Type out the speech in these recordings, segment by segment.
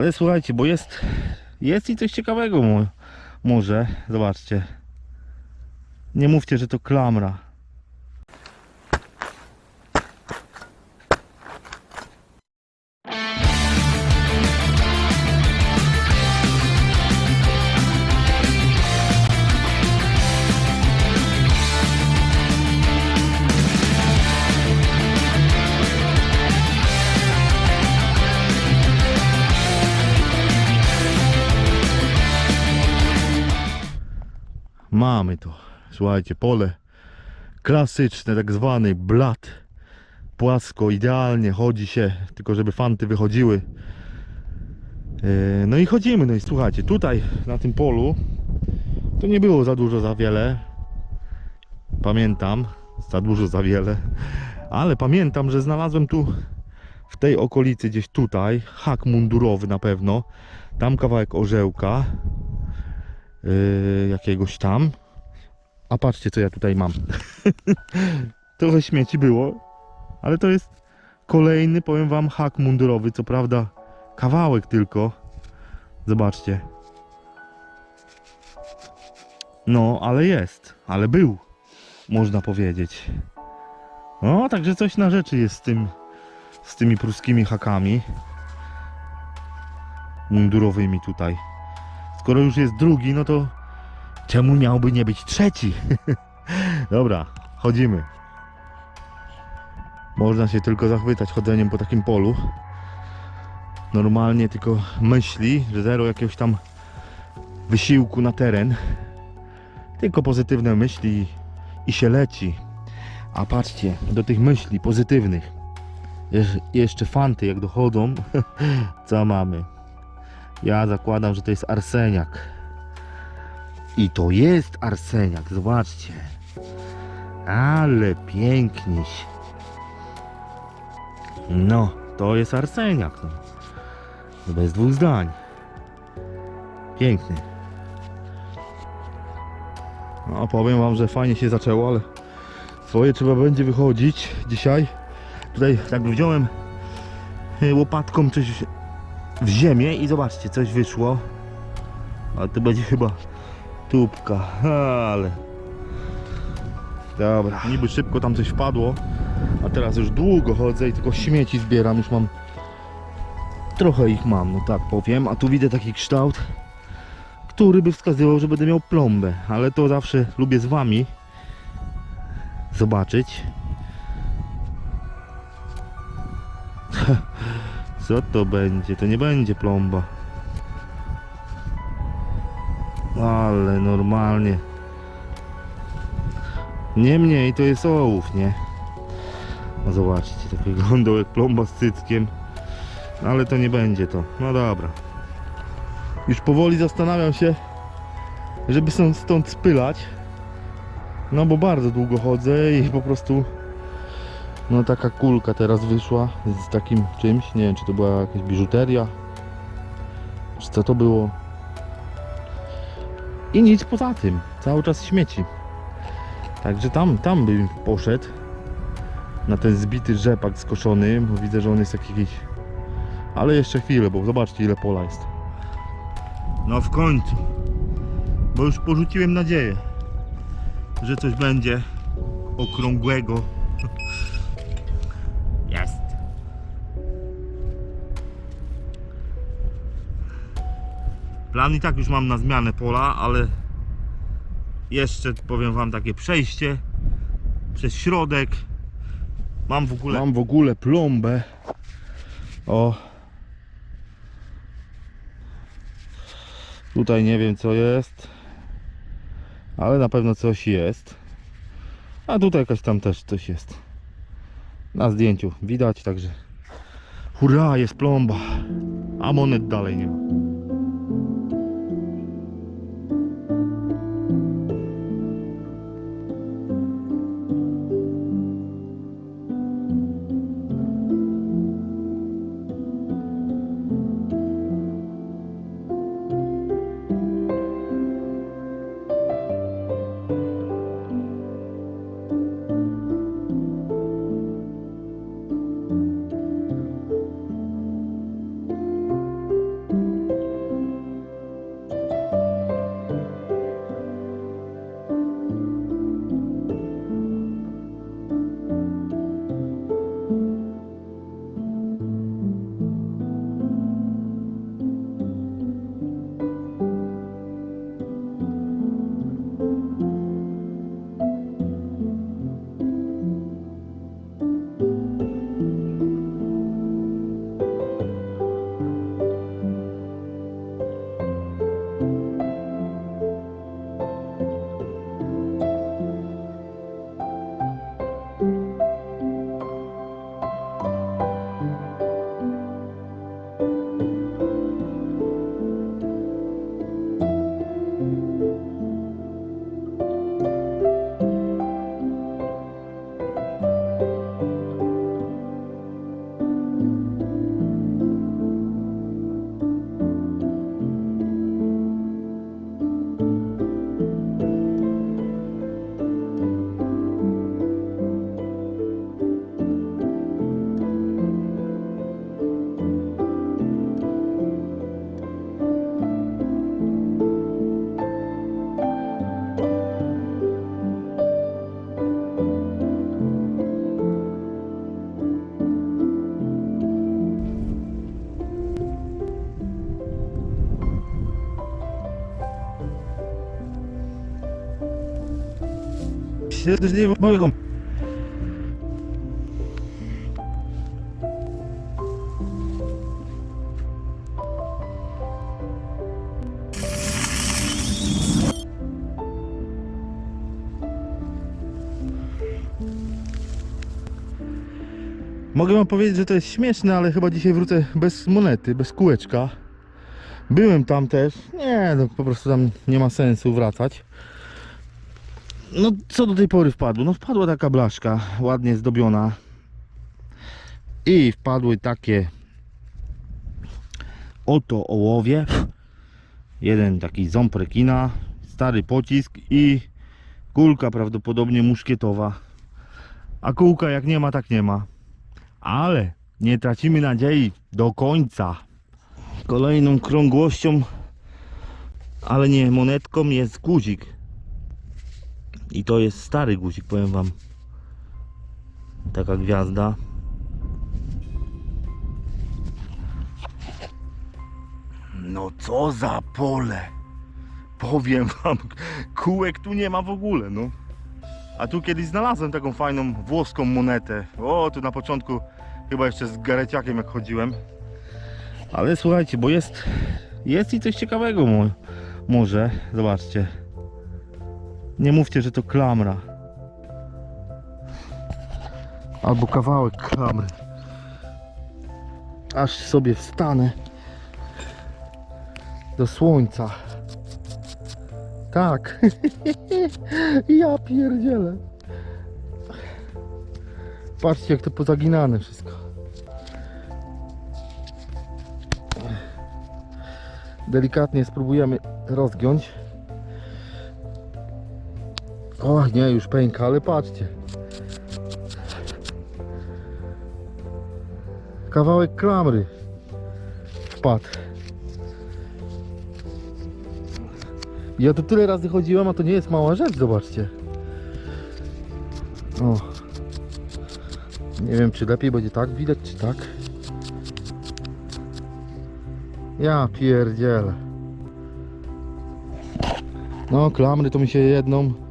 Ale słuchajcie, bo jest, jest i coś ciekawego mo- może. Zobaczcie. Nie mówcie, że to klamra. Mamy to. Słuchajcie, pole klasyczne, tak zwany blat. Płasko, idealnie, chodzi się, tylko żeby fanty wychodziły. E, No i chodzimy, no i słuchajcie, tutaj na tym polu to nie było za dużo, za wiele. Pamiętam, za dużo, za wiele. Ale pamiętam, że znalazłem tu w tej okolicy, gdzieś tutaj, hak mundurowy na pewno. Tam kawałek orzełka yy, jakiegoś tam. A patrzcie, co ja tutaj mam. Trochę śmieci było, ale to jest kolejny, powiem wam, hak mundurowy. Co prawda, kawałek tylko. Zobaczcie. No, ale jest, ale był, można powiedzieć. No, także coś na rzeczy jest z tym, z tymi pruskimi hakami mundurowymi tutaj. Skoro już jest drugi, no to czemu miałby nie być trzeci? Dobra, chodzimy. Można się tylko zachwycać chodzeniem po takim polu. Normalnie tylko myśli, że zero jakiegoś tam wysiłku na teren. Tylko pozytywne myśli i się leci. A patrzcie, do tych myśli pozytywnych. Jeszcze fanty jak dochodzą, co mamy? Ja zakładam, że to jest arseniak. I to jest arseniak, zobaczcie. Ale piękniś. No, to jest arseniak. No. Bez dwóch zdań. Piękny. No, powiem wam, że fajnie się zaczęło, ale swoje trzeba będzie wychodzić dzisiaj. Tutaj tak wziąłem y, łopatką coś w ziemię i zobaczcie, coś wyszło. Ale to będzie chyba tubka, ale... Dobra, niby szybko tam coś wpadło, a teraz już długo chodzę i tylko śmieci zbieram, już mam... Trochę ich mam, no tak powiem, a tu widzę taki kształt, który by wskazywał, że będę miał plombę, ale to zawsze lubię z wami zobaczyć. Co to będzie? To nie będzie plomba. Ale normalnie. Niemniej to jest ołów, nie? No zobaczcie, tak wyglądał jak plomba z cyckiem. Ale to nie będzie to. No dobra. Już powoli zastanawiam się, żeby stąd, spylać. No bo bardzo długo chodzę i po prostu no taka kulka teraz wyszła z takim czymś, nie wiem czy to była jakaś biżuteria, czy co to było. I nic poza tym, cały czas śmieci. Także tam, tam bym poszedł na ten zbity rzepak skoszony, bo widzę, że on jest jakiś... Ale jeszcze chwilę, bo zobaczcie ile pola jest. No w końcu, bo już porzuciłem nadzieję, że coś będzie okrągłego Plan i tak już mam na zmianę pola, ale jeszcze powiem wam takie przejście przez środek. Mam w ogóle mam w ogóle plombę. O. Tutaj nie wiem co jest. Ale na pewno coś jest. A tutaj jakaś tam też coś jest na zdjęciu widać, także hurra, jest plomba, a monet dalej nie ma. To nie mogą. Mogę wam powiedzieć, że to jest śmieszne, ale chyba dzisiaj wrócę bez monety, bez kółeczka. Byłem tam też. Nie, no po prostu tam nie ma sensu wracać. No co do tej pory wpadło? No wpadła taka blaszka, ładnie zdobiona. I wpadły takie oto ołowie. Jeden taki ząb rekina, stary pocisk i kulka prawdopodobnie muszkietowa. A kółka jak nie ma, tak nie ma. Ale nie tracimy nadziei do końca. Kolejną krągłością, ale nie monetką, jest guzik. I to jest stary guzik, powiem wam. Taka gwiazda. No co za pole. Powiem wam, kółek tu nie ma w ogóle, no. A tu kiedyś znalazłem taką fajną włoską monetę. O, tu na początku chyba jeszcze z gareciakiem jak chodziłem. Ale słuchajcie, bo jest jest i coś ciekawego mo może. Zobaczcie. Nie mówcie, że to klamra. Albo kawałek klamry. Aż sobie wstanę do słońca. Tak. ja pierdzielę. Patrzcie jak to pozaginane wszystko. Delikatnie spróbujemy rozgiąć. O nie, już pęka, ale patrzcie. Kawałek klamry wpadł. Ja tu tyle razy chodziłem, a to nie jest mała rzecz, zobaczcie. O. Nie wiem, czy lepiej będzie tak widać, czy tak. Ja pierdzielę. No, klamry to mi się jedną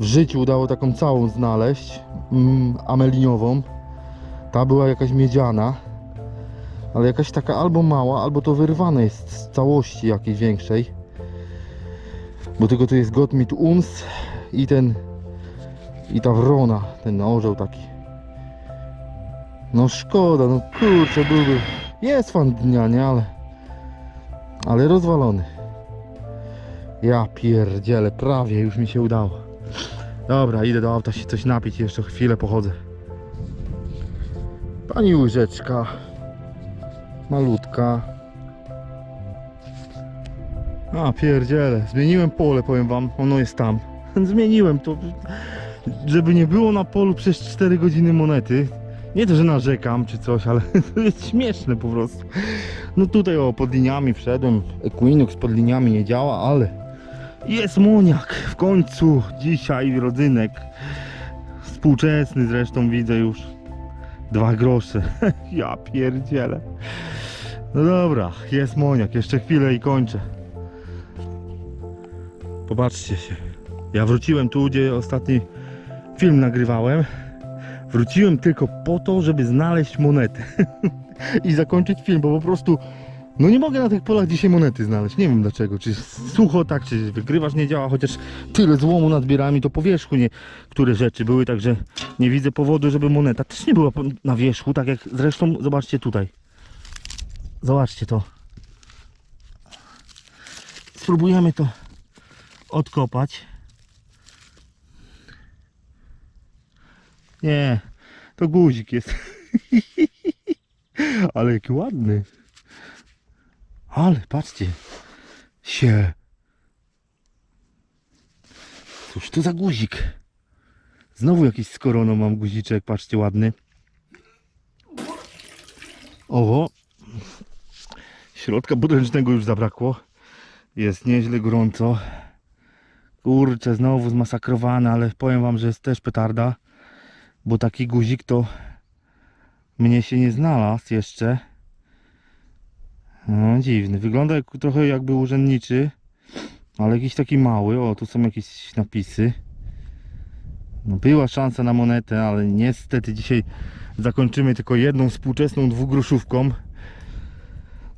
w życiu udało taką całą znaleźć. Mm, ameliniową. Ta była jakaś miedziana. Ale jakaś taka albo mała, albo to wyrwane jest z całości jakiejś większej. Bo tylko tu jest Gottmit Uns i ten i ta wrona, ten orzeł taki. No szkoda, no kurczę, byłby. Jest fan dnia, nie? Ale. Ale rozwalony. Ja pierdzielę, prawie już mi się udało. Dobra, idę do auta się coś napić, jeszcze chwilę pochodzę. Pani łyżeczka. Malutka. A pierdziele, zmieniłem pole, powiem wam, ono jest tam. Zmieniłem to, żeby nie było na polu przez 4 godziny monety. Nie to, że narzekam czy coś, ale to jest śmieszne po prostu. No tutaj o, pod liniami wszedłem, Equinox pod liniami nie działa, ale jest moniak. W końcu dzisiaj rodzynek. Współczesny zresztą widzę już. Dwa grosze. ja pierdzielę. No dobra, jest moniak, jeszcze chwilę i kończę. Popatrzcie się. Ja wróciłem tu, gdzie ostatni film nagrywałem. Wróciłem tylko po to, żeby znaleźć monetę i zakończyć film, bo po prostu no nie mogę na tych polach dzisiaj monety znaleźć. Nie wiem dlaczego. Czy sucho tak, czy wygrywasz nie działa, chociaż tyle złomu nadbierałem i to po wierzchu niektóre rzeczy były, także nie widzę powodu, żeby moneta też nie była na wierzchu, tak jak zresztą zobaczcie tutaj. Zobaczcie to. Spróbujemy to odkopać. Nie, to guzik jest. Ale jaki ładny. Ale patrzcie. Się. Cóż to za guzik? Znowu jakiś z koroną mam guziczek, patrzcie ładny. Oho. Środka budręcznego już zabrakło. Jest nieźle gorąco. Kurczę, znowu zmasakrowane, ale powiem wam, że jest też petarda. Bo taki guzik to mnie się nie znalazł jeszcze. No dziwny. Wygląda jak, trochę jakby urzędniczy. Ale jakiś taki mały. O, tu są jakieś napisy. No była szansa na monetę, ale niestety dzisiaj zakończymy tylko jedną współczesną dwugroszówką.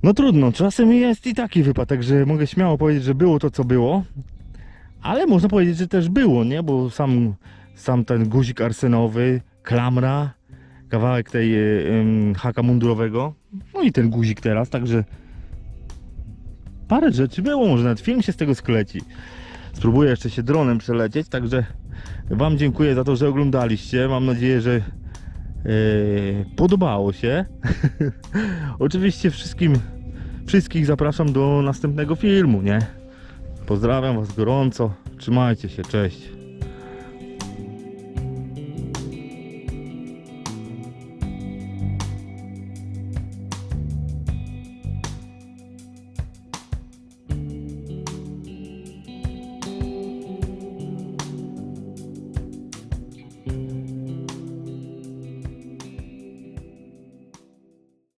No trudno, czasem jest i taki wypadek, że mogę śmiało powiedzieć, że było to co było. Ale można powiedzieć, że też było, nie? Bo sam, sam ten guzik arsenowy, klamra, kawałek tej y, haka mundurowego, no i ten guzik teraz, także parę rzeczy było, może nawet film się z tego skleci. Spróbuję jeszcze się dronem przelecieć, także Wam dziękuję za to, że oglądaliście. Mam nadzieję, że e, podobało się. Oczywiście wszystkim, wszystkich zapraszam do następnego filmu, nie? Pozdrawiam Was gorąco. Trzymajcie się, cześć.